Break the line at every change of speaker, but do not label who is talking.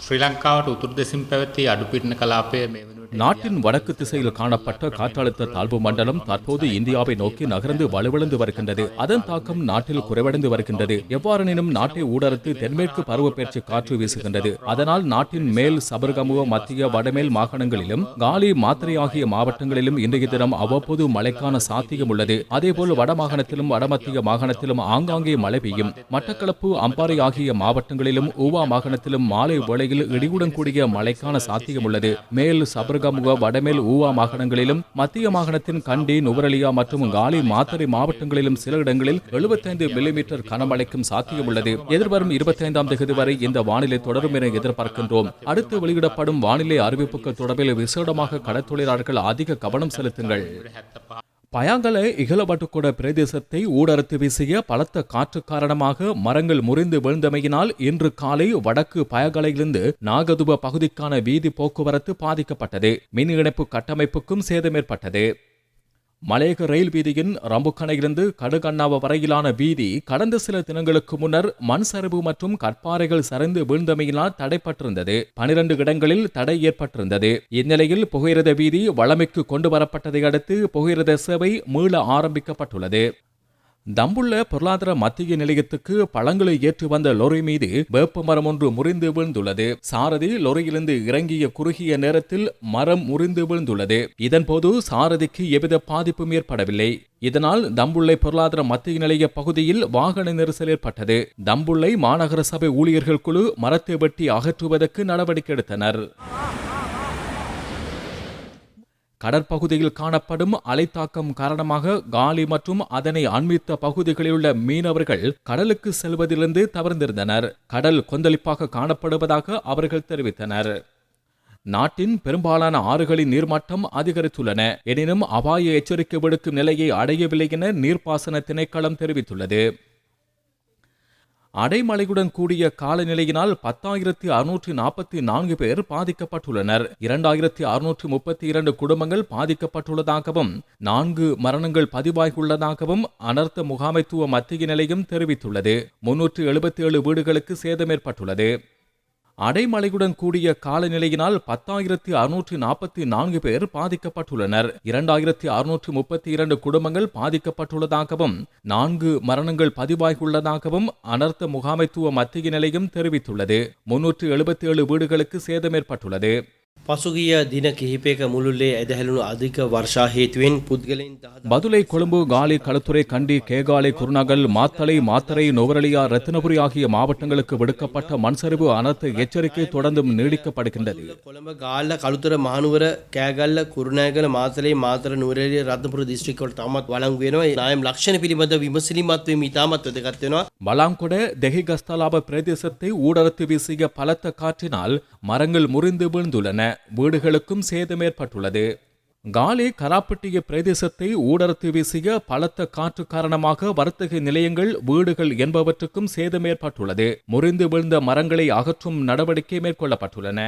ශ්‍රී ලංකාවට උතුරු දෙසින් පැවති අඩුපිටන කලාපය මේ වනුවට
நாட்டின் வடக்கு திசையில் காணப்பட்ட காற்றழுத்த தாழ்வு மண்டலம் தற்போது இந்தியாவை நோக்கி நகர்ந்து வலுவிழந்து வருகின்றது. அதன் தாக்கம் நாட்டில் குறைவடைந்து வருகின்றது. எவ்வாறெனினும் நாட்டை ஊடறுத்து தென்மேற்கு பருவப்பெயர்ச்சி காற்று வீசுகின்றது. அதனால் நாட்டின் மேல் சபர்கமுக மத்திய வடமேல் மாகாணங்களிலும் காலி மாத்திரை ஆகிய மாவட்டங்களிலும் இன்றைய தினம் அவ்வப்போது மழைக்கான சாத்தியம் உள்ளது. அதேபோல் வடமாகாணத்திலும் வடமத்திய மாகாணத்திலும் ஆங்காங்கே மழை பெய்யும். மட்டக்களப்பு அம்பாறை ஆகிய மாவட்டங்களிலும் ஊவா மாகாணத்திலும் மாலை வேளையில் இடியுடன் கூடிய மழைக்கான சாத்தியம் உள்ளது. மேல் சபர்கமுக வடமேல் ஊவா மாகாணங்களிலும் மத்திய மாகாணத்தின் கண்டி நுவரலியா மற்றும் காலி மாத்தறை மாவட்டங்களிலும் சில இடங்களில் 75 மில்லிமீட்டர் கனமழைக்கும் சாத்தியம் உள்ளது எதிர்வரும் இருபத்தைந்தாம் தேதி வரை இந்த வானிலை தொடரும் என எதிர்பார்க்கின்றோம். அடுத்து வெளியிடப்படும் வானிலை அறிவிப்புகள் தொடர்பில் விசேடமாக கடற்தொழிலாளர்கள் அதிக கவனம் செலுத்துங்கள். பயாங்கலை இகலபட்டுக்கூட பிரதேசத்தை ஊடறுத்து வீசிய பலத்த காற்று காரணமாக மரங்கள் முறிந்து விழுந்தமையினால் இன்று காலை வடக்கு பயங்கலையிலிருந்து நாகதுப பகுதிக்கான வீதி போக்குவரத்து பாதிக்கப்பட்டது. மின் இணைப்பு கட்டமைப்புக்கும் சேதம் ஏற்பட்டது. மலையக ரயில் வீதியின் ரம்புக்கணையிலிருந்து கடுகண்ணாவ வரையிலான வீதி கடந்த சில தினங்களுக்கு முன்னர் மண் சரிவு மற்றும் கற்பாறைகள் சரிந்து வீழ்ந்தமையினால் தடைப்பட்டிருந்தது. பனிரண்டு இடங்களில் தடை ஏற்பட்டிருந்தது. இந்நிலையில் புகையிரத வீதி வளமைக்கு கொண்டு வரப்பட்டதை அடுத்து புகையிரத சேவை மீள ஆரம்பிக்கப்பட்டுள்ளது. தம்புள்ள பொருளாதார மத்திய நிலையத்துக்கு பழங்களை ஏற்றி வந்த லொரி மீது வேப்ப மரம் ஒன்று முறிந்து வீழ்ந்துள்ளது. சாரதி லொரியிலிருந்து இறங்கிய குறுகிய நேரத்தில் மரம் முறிந்து வீழ்ந்துள்ளது. இதன்போது சாரதிக்கு எவ்வித பாதிப்பும் ஏற்படவில்லை. இதனால் தம்புள்ளை பொருளாதார மத்திய நிலைய பகுதியில் வாகன நெரிசல் ஏற்பட்டது. தம்புள்ளை மாநகர சபை ஊழியர்கள் குழு மரத்தை வெட்டி அகற்றுவதற்கு நடவடிக்கை எடுத்தனர். கடற்பகுதியில் காணப்படும் அலைத்தாக்கம் காரணமாக காலி மற்றும் அதனை அண்மித்த பகுதிகளில் உள்ள மீனவர்கள் கடலுக்கு செல்வதிலிருந்து தவிர்த்திருந்தனர் கடல் கொந்தளிப்பாக காணப்படுவதாக அவர்கள் தெரிவித்தனர். நாட்டின் பெரும்பாலான ஆறுகளின் நீர்மட்டம் அதிகரித்துள்ளன. எனினும் அபாய எச்சரிக்கை விடுக்கும் நிலையை அடையவில்லை என நீர்ப்பாசன திணைக்களம் தெரிவித்துள்ளது. அடைமழையுடன் கூடிய காலநிலையினால் பத்தாயிரத்தி அறுநூற்றி நாற்பத்தி நான்கு பேர் பாதிக்கப்பட்டுள்ளனர். இரண்டாயிரத்தி அறுநூற்றி முப்பத்தி இரண்டு குடும்பங்கள் பாதிக்கப்பட்டுள்ளதாகவும் நான்கு மரணங்கள் பதிவாகியுள்ளதாகவும் அனர்த்த முகாமைத்துவ மத்திய நிலையம் தெரிவித்துள்ளது. முன்னூற்று எழுபத்தி ஏழு வீடுகளுக்கு சேதம் ஏற்பட்டுள்ளது அடைமழையுடன் கூடிய காலநிலையினால் பத்தாயிரத்தி அறுநூற்றி நாற்பத்தி நான்கு பேர் பாதிக்கப்பட்டுள்ளனர். இரண்டாயிரத்தி அறுநூற்றி முப்பத்தி இரண்டு குடும்பங்கள் பாதிக்கப்பட்டுள்ளதாகவும் நான்கு மரணங்கள் பதிவாகியுள்ளதாகவும் அனர்த்த முகாமைத்துவ மத்திய நிலையம் தெரிவித்துள்ளது. முன்னூற்று எழுபத்தி ஏழு வீடுகளுக்கு சேதம் ஏற்பட்டுள்ளது.
පසුගිය දින කිහිපයක මුළුල්ලේ ඇදහැළුණු අධික වර්ෂා හේතුවෙන් පුද්ගලයින් දහද
பதுளை கொழும்பு காலி களுத்துறை கண்டி கேகாலை குருநகல் மாத்தளை மாத்தறை நுவரலியா ரத்தினபுரி ஆகிய மாவட்டங்களுக்கு விடுக்கப்பட்ட மண்சரிவு அனர்த்த எச்சரிக்கை தொடர்ந்தும் நீடிக்கப்படுகின்றது
කොළඹ ගාල්ල කළුතර මහනුවර කෑගල්ල කුරුණෑගල මාතලේ මාතර නුවරේලිය රත්නපුර දිස්ත්‍රික්කවලට තමත් වළංගු වෙනවා නායම් ලක්ෂණ පිළිබඳ විමසිලිමත්වීම ඉතාමත් වැදගත් වෙනවා
பலாங்கொட தெஹிகஸ்தலாப பிரதேசத்தை ஊடறுத்து வீசிய பலத்த காற்றினால் மரங்கள் முறிந்து வீழ்ந்துள்ளன வீடுகளுக்கும் சேதம் ஏற்பட்டுள்ளது காலி கராப்பட்டிய பிரதேசத்தை ஊடறுத்து வீசிய பலத்த காற்று காரணமாக வர்த்தக நிலையங்கள் வீடுகள் என்பவற்றுக்கும் சேதம் ஏற்பட்டுள்ளது முறிந்து விழுந்த மரங்களை அகற்றும் நடவடிக்கை மேற்கொள்ளப்பட்டுள்ளன.